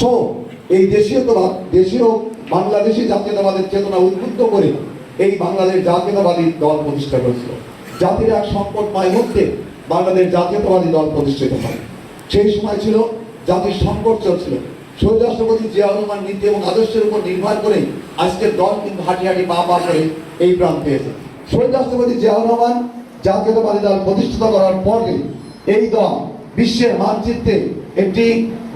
So, এই দেশীয়তাবাদ দেশীয় বাংলাদেশি জাতীয়তাবাদের চেতনা উদ্বুদ্ধ করে এই বাংলাদেশ জাতীয়তাবাদী দল প্রতিষ্ঠা করেছিল। জাতির এক সংকটময় মুহূর্তে বাংলাদেশ জাতীয়তাবাদী দল প্রতিষ্ঠিত হয়। সেই সময় ছিল, জাতির সংকট চলছিল। শহীদ রাষ্ট্রপতি জিয়া রহমান নীতি এবং আদর্শের উপর নির্ভর করে আজকের দল কিন্তু হাঁটি হাঁটি পা পা করে এই প্রান্তে এসে শহীদ রাষ্ট্রপতি জিয়া রহমান জাতীয়তাবাদী দল প্রতিষ্ঠিত করার পরে এই দল বিশ্বের মানচিত্রে একটি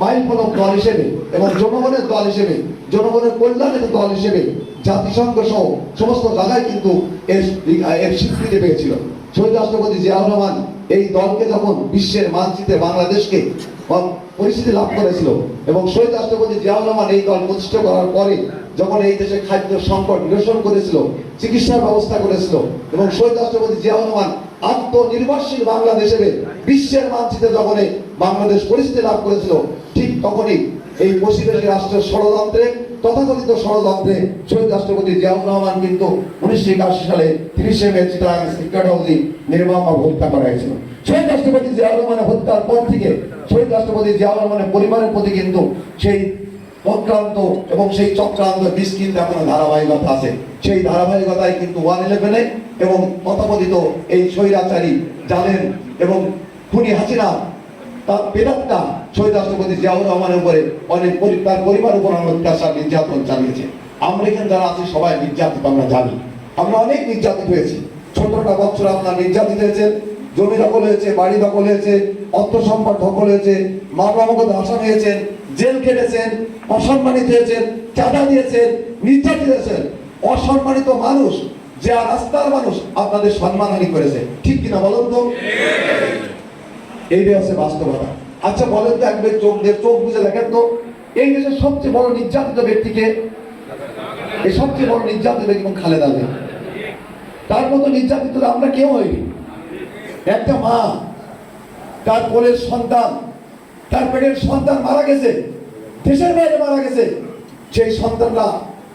মাইল ফলক দল হিসেবে এবং জনগণের দল হিসেবে, জনগণের কল্যাণের দল হিসেবে জাতিসংঘ সহ সমস্ত জায়গায় কিন্তু এর এর স্বীকৃতি পেয়েছিল। শহীদ রাষ্ট্রপতি জিয়াউর রহমান এই দলকে যখন বিশ্বের মানচিত্রে বাংলাদেশকে পরিস্থিতি লাভ করেছিল এবং শহীদ রাষ্ট্রপতি জিয়াউর রহমান এই দল প্রতিষ্ঠা করার পরে যখন এই দেশে খাদ্য সংকট নিরসন করেছিল, চিকিৎসার ব্যবস্থা করেছিল এবং শহীদ রাষ্ট্রপতি জিয়াউর রহমান আত্মনির্ভরশীল বাংলাদেশ হিসেবে বিশ্বের মানচিত্রে যখন বাংলাদেশ পরিস্থিতি লাভ করেছিল তখনই এই পশ্চিমবঙ্গ রাষ্ট্রের ষড়যন্ত্রে, তথাকথিত ষড়যন্ত্রে শহীদ রাষ্ট্রপতি জিয়াউর রহমান কিন্তু উনিশশো একাশি সালে তিরিশে মে চিটাং সিক্রেট হাউসে হত্যা করা হয়েছিল। শহীদ রাষ্ট্রপতি জিয়াউর রহমানের হত্যার পর থেকে শহীদ রাষ্ট্রপতি জিয়াউর রহমানের পরিবারের প্রতি কিন্তু সেই অক্রান্ত এবং সেই চক্রান্ত বিষ কিন্তু এখনও ধারাবাহিকতা আছে। সেই ধারাবাহিকতায় কিন্তু ওয়ান ইলেভেনে এবং তথাকথিত এই স্বৈরাচারী জালেন এবং খুনি হাসিনা, তার পেরাতটা শহীদ রাষ্ট্রপতি জিয়াউর রহমানের উপরে অনেক তার পরিবার উপর অত্যাচার নির্যাতন চালিয়েছে। আমরা এখানে যারা আছি সবাই নির্যাতিত আমরা জানি। আমরা অনেক নির্যাতিত হয়েছি। ছোটটা বছর আপনার নির্যাতিত হয়েছেন জমি দখল হয়েছে বাড়ি দখল হয়েছে অর্থ সম্পদ দখল হয়েছে মামলামগত আসামি হয়েছেন জেল কেটেছেন অসম্মানিত হয়েছেন চাঁদা দিয়েছেন নির্যাতিত হয়েছেন। অসম্মানিত মানুষ যে রাস্তার মানুষ আপনাদের সম্মানহানি করেছে। ঠিক কিনা বলুন তো? এইটাই হচ্ছে বাস্তবতা। আচ্ছা বলেন তো একবার চোখ দিয়ে, চোখ বুঝে দেখেন তো। এই দেশের সবচেয়ে বড় নির্যাতিত ব্যক্তিকে, এই সবচেয়ে বড় নির্যাতিত ব্যক্তি এবং খালেদা জিয়া? তার মতো নির্যাতিত আমরা কেউ হইনি। একটা মা, তার কোলের সন্তান, তার পেটের সন্তান মারা গেছে, দেশের বাইরে মারা গেছে। সেই সন্তানরা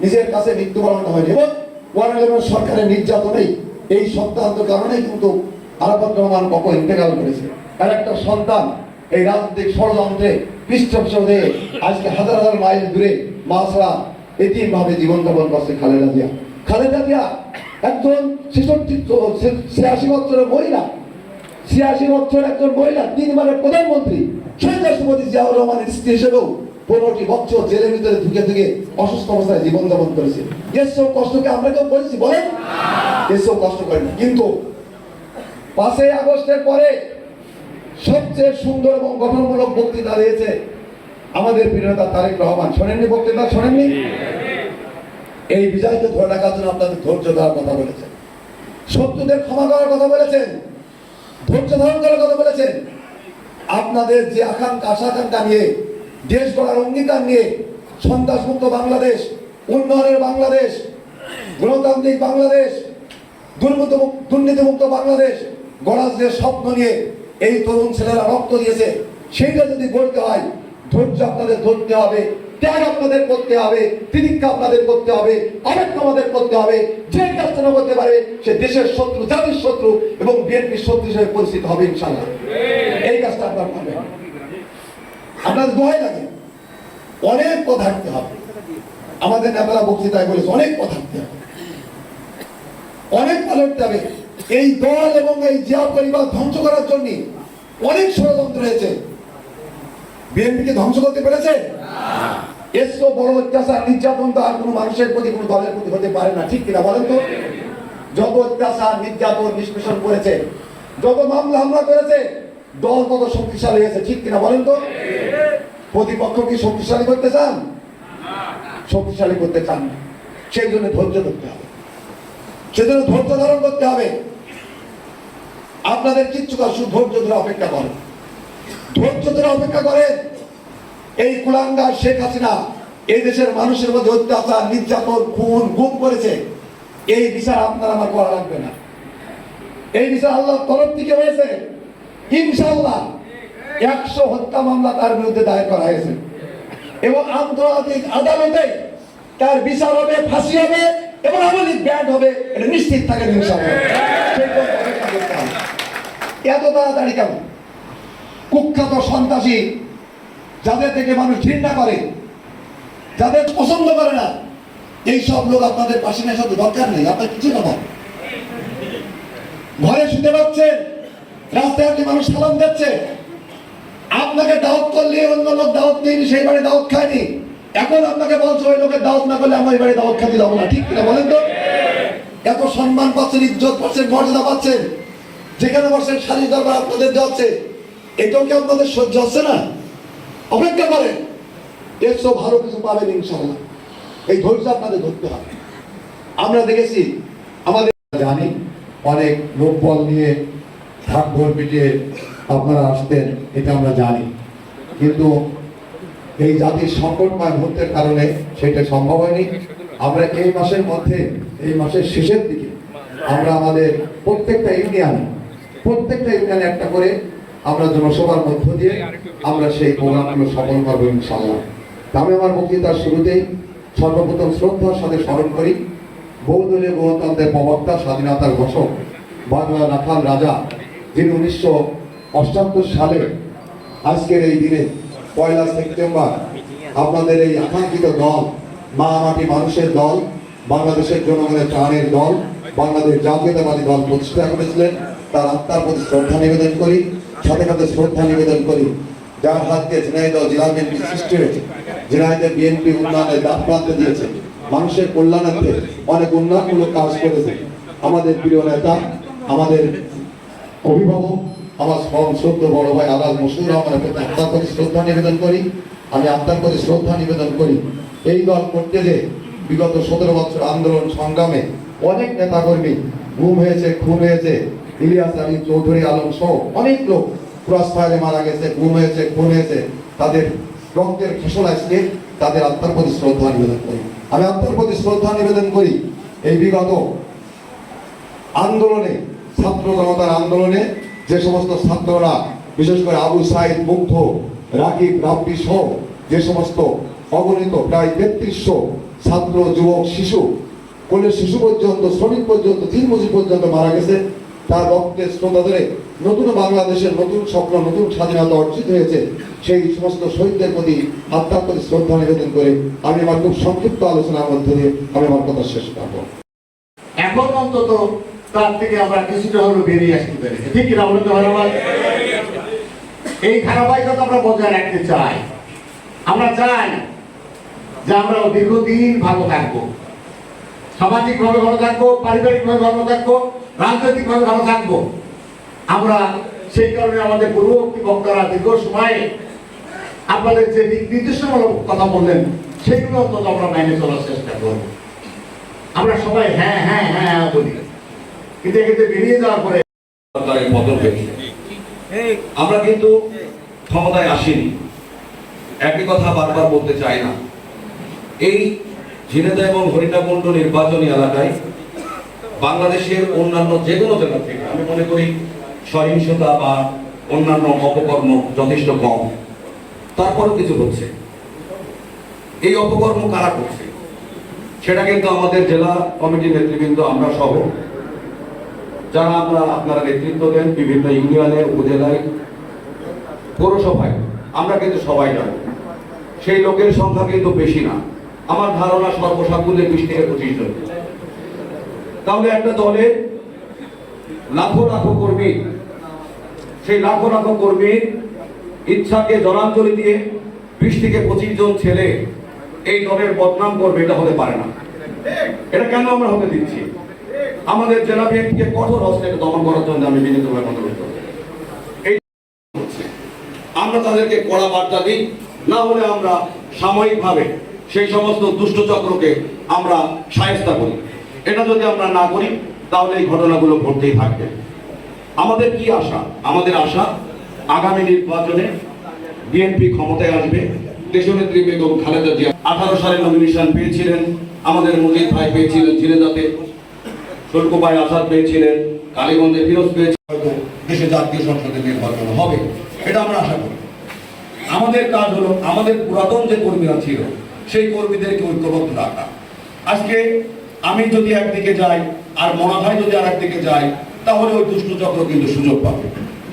নিজের কাছে মৃত্যুবরণ হয়নি এবং ওয়ান সরকারের নির্যাতনেই এই সন্তান্ত কারণেই কিন্তু আরাফাত রহমান কখন ইন্তেকাল করেছে। আর একটা সন্তান এই রাজনৈতিক ষড়যন্ত্রে পৃষ্ঠপোষক আজকে হাজার হাজার মাইল দূরে মাসরা এতিম ভাবে জীবনযাপন করছে খালেদা জিয়া। খালেদা জিয়া একজন ছেষট্টি ছিয়াশি বছরের মহিলা। ছিয়াশি বছর একজন মহিলা তিনবারের প্রধানমন্ত্রী। শহীদ রাষ্ট্রপতি জিয়াউর রহমানের স্ত্রী হিসেবেও পনেরোটি বছর জেলের ভিতরে ঢুকে ঢুকে অসুস্থ অবস্থায় জীবনযাপন করেছে। এসব কষ্টকে আমরা কেউ করেছি বলেন? এসব কষ্ট করেনি। কিন্তু পাঁচই আগস্টের পরে সবচেয়ে সুন্দর এবং গঠনমূলক বক্তৃতা দিয়েছে আমাদের প্রিয় নেতা তারেক রহমান। শোনেননি বক্তৃতা? শোনেননি? এই বিজয়কে ধরে রাখার জন্য আপনাদের ধৈর্য দেওয়ার কথা বলেছেন। শত্রুদের ক্ষমা করার কথা বলেছেন। ধৈর্য ধারণ করার কথা বলেছেন। আপনাদের যে আকাঙ্ক্ষা আশা আকাঙ্ক্ষা নিয়ে দেশ গড়ার অঙ্গীকার নিয়ে সন্ত্রাসমুক্ত বাংলাদেশ উন্নয়নের বাংলাদেশ গণতান্ত্রিক বাংলাদেশ দুর্নীতি দুর্নীতিমুক্ত বাংলাদেশ গড়ার যে স্বপ্ন নিয়ে এই তরুণ ছেলেরা রক্ত দিয়েছে, সেইটা যদি গড়তে হয়, ধৈর্য আপনাদের ধরতে হবে, ত্যাগ আপনাদের করতে হবে, তিনিক্ষা আপনাদের করতে হবে আবেগ আমাদের করতে হবে, যে কাজটা করতে পারে, সে দেশের শত্রু, জাতির শত্রু এবং বিএনপির শত্রু হিসেবে পরিচিত হবে ইনশাল্লাহ এই কাজটা আপনার করবেন। আপনার দোহাই লাগে। অনেক কথা হবে। আমাদের নেতারা বক্তৃতায় বলেছে, অনেক কথা থাকতে হবে। অনেক পালটতে হবে। এই দল এবং এই জিয়া পরিবার ধ্বংস করার জন্য অনেক ষড়যন্ত্র হয়েছে। বিএনপিকে ধ্বংস করতে পেরেছে? এর তো বড় অত্যাচার নির্যাতন তো আর কোনো মানুষের প্রতি কোনো দলের প্রতি হতে পারে না। ঠিক কিনা বলেন তো? যত অত্যাচার নির্যাতন নিষ্পেষণ করেছে যত মামলা হামলা করেছে দল তত শক্তিশালী হয়েছে ঠিক কিনা বলেন তো? প্রতিপক্ষ কি শক্তিশালী করতে চান? শক্তিশালী করতে চান সেই জন্য ধৈর্য ধরতে হবে। সেজন্য ধৈর্য ধারণ করতে হবে। আপনাদের কিচ্ছু শুধু ধৈর্য ধরে অপেক্ষা করেন। ধৈর্য ধরে অপেক্ষা করেন। এই কুলাঙ্গার শেখ হাসিনা এই দেশের মানুষের মধ্যে অত্যাচার, নির্যাতন, খুন, গুম করেছে। এই বিচার আপনার আমার করা লাগবে না। এই বিচার আল্লাহর তরফ থেকে হয়েছে। ইনশাল্লাহ একশো হত্যা মামলা তার বিরুদ্ধে দায়ের করা হয়েছে। এবং আন্তর্জাতিক আদালতে তার বিচার হবে, ফাঁসি হবে এবং আমলিক ব্যান্ড হবে। এটা নিশ্চিত থাকে ইনশাল্লাহ সেই পর্যন্ত অপেক্ষা করতে হবে। এত তাড়াতাড়ি কেন? কুখ্যাত সন্ত্রাসী যাদের থেকে মানুষ ঘৃণা করে, যাদের পছন্দ করে না এই সব লোক আপনাদের পাশে তো দরকার নেই, আপনার কিছু না। ঘরে শুতে পাচ্ছেন রাস্তায় আপনি মানুষ সালাম দিচ্ছে। আপনাকে দাওয়াত করলে অন্য লোক দাওয়াত নেয়নি সেই বাড়ি দাওয়াত খায়নি। এখন আপনাকে বলছে, ওই লোকের দাওয়াত না করলে আমার এই বাড়ি দাওয়াত খাতে যাব না, ঠিক কিনা বলেন তো? এত সম্মান পাচ্ছেন, ইজ্জত পাচ্ছেন, মর্যাদা পাচ্ছেন। যেখানে বসেন শাড়ি দরবার আপনাদের যাচ্ছে এটাও কি আপনাদের সহ্য হচ্ছে না? অপেক্ষা করেন। এর সব ভালো কিছু পাবেন ইনশাল্লাহ এই ধৈর্য আপনাদের ধরতে হবে। আমরা দেখেছি, আমাদের জানি অনেক লোকবল নিয়ে ঢাক ঢোল পিটিয়ে আপনারা আসতেন, এটা আমরা জানি। কিন্তু এই জাতির সংকটময় মুহূর্তের কারণে সেটা সম্ভব হয়নি। আমরা এই মাসের মধ্যে, এই মাসের শেষের দিকে আমরা আমাদের প্রত্যেকটা ইউনিয়ন প্রত্যেকটা ইউনিয়নে একটা করে আমরা জনসভার মধ্য দিয়ে আমরা সেই প্রোগ্রামগুলো সফল করব ইনশাল্লাহ আমি আমার বক্তৃতার শুরুতেই সর্বপ্রথম শ্রদ্ধার সাথে স্মরণ করি, বহুদলীয় গণতন্ত্রের প্রবক্তা, স্বাধীনতার ঘোষক, বাংলা রাখাল রাজা, যিনি উনিশশো অষ্টাত্তর সালে আজকের এই দিনে পয়লা সেপ্টেম্বর আপনাদের এই আকাঙ্ক্ষিত দল মা মাটি মানুষের দল, বাংলাদেশের জনগণের প্রাণের দল, বাংলাদেশ জাতীয়তাবাদী দল প্রতিষ্ঠা করেছিলেন। তার আত্মার প্রতি শ্রদ্ধা নিবেদন করি, সাথে সাথে শ্রদ্ধা নিবেদন করি। যার হাতকে ঝিনাইদহ জেলা বিএনপি সৃষ্টি হয়েছে, ঝিনাইদহ বিএনপি উন্নয়নের দাঁত প্রান্তে দিয়েছে। মানুষের কল্যাণার্থে অনেক উন্নয়নমূলক কাজ করেছে। আমাদের প্রিয় নেতা, আমাদের অভিভাবক, আমার সব শ্রদ্ধ বড় ভাই আলাল মসুর রহমানের প্রতি আত্মার প্রতি শ্রদ্ধা নিবেদন করি। আমি আত্মার প্রতি শ্রদ্ধা নিবেদন করি। এই দল করতে যে বিগত সতেরো বছর আন্দোলন সংগ্রামে অনেক নেতাকর্মী গুম হয়েছে, খুন হয়েছে ইলিয়াস আলী চৌধুরী আলম সহ অনেক লোক ক্রস ফায়ারে মারা গেছে গুম হয়েছে, খুন হয়েছে। তাদের রক্তের ফসল আসছে তাদের আত্মার প্রতি শ্রদ্ধা নিবেদন করি। আমি আত্মার প্রতি শ্রদ্ধা নিবেদন করি এই বিগত আন্দোলনে, ছাত্র জনতার আন্দোলনে যে সমস্ত ছাত্ররা, বিশেষ করে আবু সাইদ, মুগ্ধ, রাকিব, রাব্বি সহ যে সমস্ত অগণিত, প্রায় তেত্রিশশো ছাত্র, যুবক, শিশু কোলের শিশু পর্যন্ত, শ্রমিক পর্যন্ত দিনমজুর পর্যন্ত মারা গেছে। তার রক্তের শ্রদ্ধা ধরে নতুন বাংলাদেশের নতুন স্বপ্ন, নতুন স্বাধীনতা অর্জিত হয়েছে। সেই সমস্ত শহীদদের প্রতি আত্মার প্রতি শ্রদ্ধা নিবেদন করে আমি আমার খুব সংক্ষিপ্ত আলোচনার মধ্যে দিয়ে আমি আমার কথা শেষ করব। এখন অন্তত তার থেকে আমরা কিছুটা হলেও বেরিয়ে আসতে পেরেছি। ঠিক কিনা বলতে পারে আমার? এই ধারাবাহিকতা আমরা বজায় রাখতে চাই। আমরা চাই যে আমরা দীর্ঘদিন ভালো থাকব। সামাজিক ভাবে ভালো থাকব, পারিবারিকভাবে ভালো থাকব। রাজনৈতিক ভাবে ভালো থাকব। আমরা সেই কারণে আমাদের পূর্ববর্তী বক্তারা দীর্ঘ সময় আপনাদের যে নির্দেশনামূলক কথা বললেন, সেগুলো অন্তত আমরা মেনে চলার চেষ্টা করব। আমরা সবাই হ্যাঁ হ্যাঁ হ্যাঁ হ্যাঁ বলি। কিন্তু এক্ষেত্রে বেরিয়ে যাওয়ার পরে সরকারের পতন হয়েছে আমরা কিন্তু ক্ষমতায় আসিনি। একই কথা বারবার বলতে চাই না। এই ঝিনেদা এবং হরিণাকুণ্ড নির্বাচনী এলাকায় বাংলাদেশের অন্যান্য যে কোনো জেলা থেকে আমি মনে করি সহিংসতা বা অন্যান্য অপকর্ম যথেষ্ট কম। তারপরেও কিছু হচ্ছে। এই অপকর্ম কারা করছে? সেটা কিন্তু আমাদের জেলা কমিটির নেতৃবৃন্দ, আমরা সহ। যারা আমরা আপনারা নেতৃত্ব দেন বিভিন্ন ইউনিয়নে, উপজেলায়, পৌরসভায়, আমরা কিন্তু সবাই জানি। সেই লোকের সংখ্যা কিন্তু বেশি না। আমার ধারণা সর্বসাকুল্যে বিশ থেকে পঁচিশ জন। তাহলে একটা দলে লাখো লাখো কর্মী, সেই লাখো লাখো কর্মীর ইচ্ছাকে জলাঞ্জলি দিয়ে বিশ থেকে পঁচিশ জন ছেলে এই দলের বদনাম করবে, এটা হতে পারে না। এটা কেন আমরা হতে দিচ্ছি? আমাদের জেলা বিএনপিকে কঠোর হস্তে দমন করার জন্য আমি বিনীতভাবে অনুরোধ করব আমরা তাদেরকে কড়া বার্তা দিই, না হলে আমরা সাময়িকভাবে সেই সমস্ত দুষ্ট চক্রকে আমরা সায়স্তা করি। এটা যদি আমরা না করি, তাহলে এই ঘটনাগুলো ঘটতেই থাকবে। আমাদের কি আশা? আমাদের আশা, আগামী নির্বাচনে বিএনপি ক্ষমতায় আসবে। দেশনেত্রী বেগম খালেদা জিয়া আঠারো সালে নমিনেশন পেয়েছিলেন। আমাদের মজিদ ভাই পেয়েছিলেন ঝিনেদাতে শুল্কপাই আসাদ পেয়েছিলেন। কালীগঞ্জে ফিরোজ পেয়েছিলেন। হয়তো দেশে জাতীয় সংসদের নির্বাচন হবে। এটা আমরা আশা করি। আমাদের কাজ হলো, আমাদের পুরাতন যে কর্মীরা ছিল, সেই কর্মীদেরকে ঐক্যবদ্ধ রাখা। আজকে আমি যদি একদিকে যাই, আর মনা ভাই যদি আর একদিকে যায়, তাহলে ওই দুষ্ট চক্র কিন্তু সুযোগ পাবে।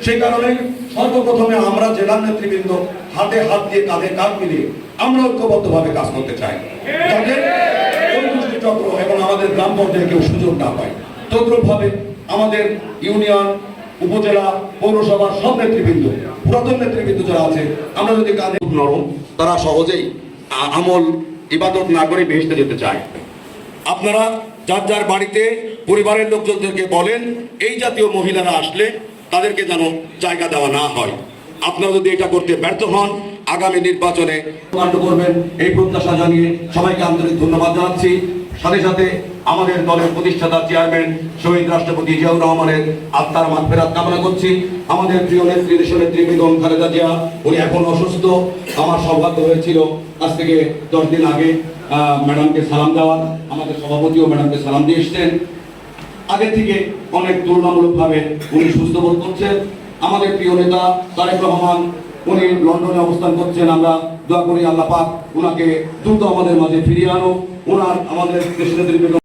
সেই কারণে সর্বপ্রথমে আমরা জেলার নেতৃবৃন্দ হাতে হাত দিয়ে কাঁধে কাঁধ মিলিয়ে আমরা ঐক্যবদ্ধভাবে কাজ করতে চাই। যাতে ওই দুষ্টিচক্র এবং আমাদের গ্রাম পর্যায়ে কেউ সুযোগ না পায়। তদ্রুপভাবে আমাদের ইউনিয়ন, উপজেলা, পৌরসভার সব নেতৃবৃন্দ, পুরাতন নেতৃবৃন্দ যারা আছে, আমরা যদি কাঁধে নরম তারা সহজেই আমল, ইবাদত না করে বেহেস্তে যেতে চায়। আপনারা যার যার বাড়িতে পরিবারের লোকজনদেরকে বলেন, এই জাতীয় মহিলারা আসলে তাদেরকে যেন জায়গা দেওয়া না হয়। আপনারা যদি এটা করতে ব্যর্থ হন, আগামী নির্বাচনে করবেন। এই প্রত্যাশা জানিয়ে সবাইকে আন্তরিক ধন্যবাদ জানাচ্ছি। সাথে সাথে আমাদের দলের প্রতিষ্ঠাতা চেয়ারম্যান শহীদ রাষ্ট্রপতি জিয়াউর রহমানের আত্মার মাগফেরাত কামনা করছি। আমাদের প্রিয় নেত্রী দেশ নেত্রী বেগম খালেদা জিয়া, উনি এখন অসুস্থ। আমার সৌভাগ্য হয়েছিল আজ থেকে দশ দিন আগে ম্যাডামকে সালাম দেওয়ার। আমাদের সভাপতিও ম্যাডামকে সালাম দিয়ে এসছেন। আগে থেকে অনেক তুলনামূলকভাবে উনি সুস্থ বোধ করছেন। আমাদের প্রিয় নেতা তারেক রহমান, উনি লন্ডনে অবস্থান করছেন। আমরা দোয়া করি আল্লাহ পাক উনাকে দ্রুত আমাদের মাঝে ফিরিয়ে আনো ওনার আমাদের দেশের